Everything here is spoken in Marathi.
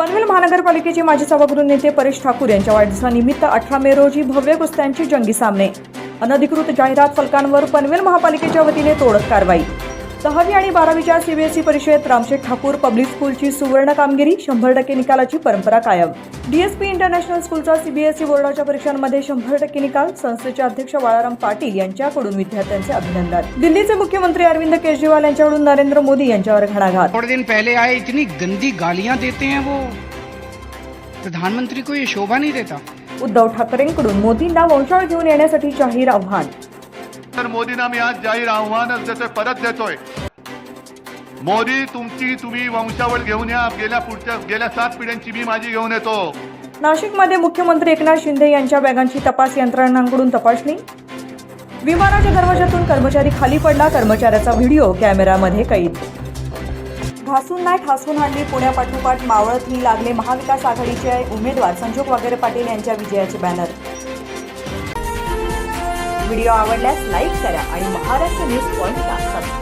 पनवेल महानगरपालिकेचे माजी सभागृह नेते परेश ठाकूर यांच्या वाढदिवसानिमित्त अठरा मे रोजी भव्य कुस्त्यांचे जंगी सामने. अनधिकृत जाहिरात फलकांवर पनवेल महापालिकेच्या वतीने तोडक कारवाई. दहावी आणि बारावीच्या सीबीएसई परीक्षेत रामशेठ ठाकूर पब्लिक स्कूलची सुवर्ण कामगिरी शंभर टक्के निकालाची परंपरा कायम. डीएसपी इंटरनॅशनल स्कूलचा सीबीएसई बोर्डाच्या परीक्षांमध्ये शंभर टक्के निकाल संस्थेचे अध्यक्ष बाळाराम पाटील यांच्याकडून विद्यार्थ्यांचे अभिनंदन. दिल्लीचे मुख्यमंत्री अरविंद केजरीवाल यांच्याकडून नरेंद्र मोदी यांच्यावर घणाघात. थोड़े दिन पहले आए इतनी गंदी गालियां देते हैं वो. प्रधानमंत्री को ये शोभा नहीं देता. उद्धव ठाकरेंकडून मोदींना वंशावळ घेऊन येण्यासाठी जाहीर आव्हान. तर मोदींना मी आज जाहीर आव्हानच देतोय परत देतोय. मोदी तुमची तुम्ही वंशावळ घेऊन या. गेल्या पुढच्या गेल्या सात पिढ्यांची मी माझी घेऊन येतो. नाशिकमध्ये मुख्यमंत्री एकनाथ शिंदे यांच्या बॅगांची तपास यंत्रणांकडून तपासणी. विमानाच्या दरवाजातून कर्मचारी खाली पडला. कर्मचाऱ्याचा व्हिडिओ कॅमेरामध्ये कैद. घासून नाही ठासून आणली पुण्यापाठोपाठ मावळतही लागले महाविकास आघाडीचे उमेदवार. संजोग वगैरे पाटील यांच्या विजयाचे बॅनर व्हिडिओ आवडल्यास लाईक करा आणि महाराष्ट्र न्यूज पॉइंट सबस्क्राईब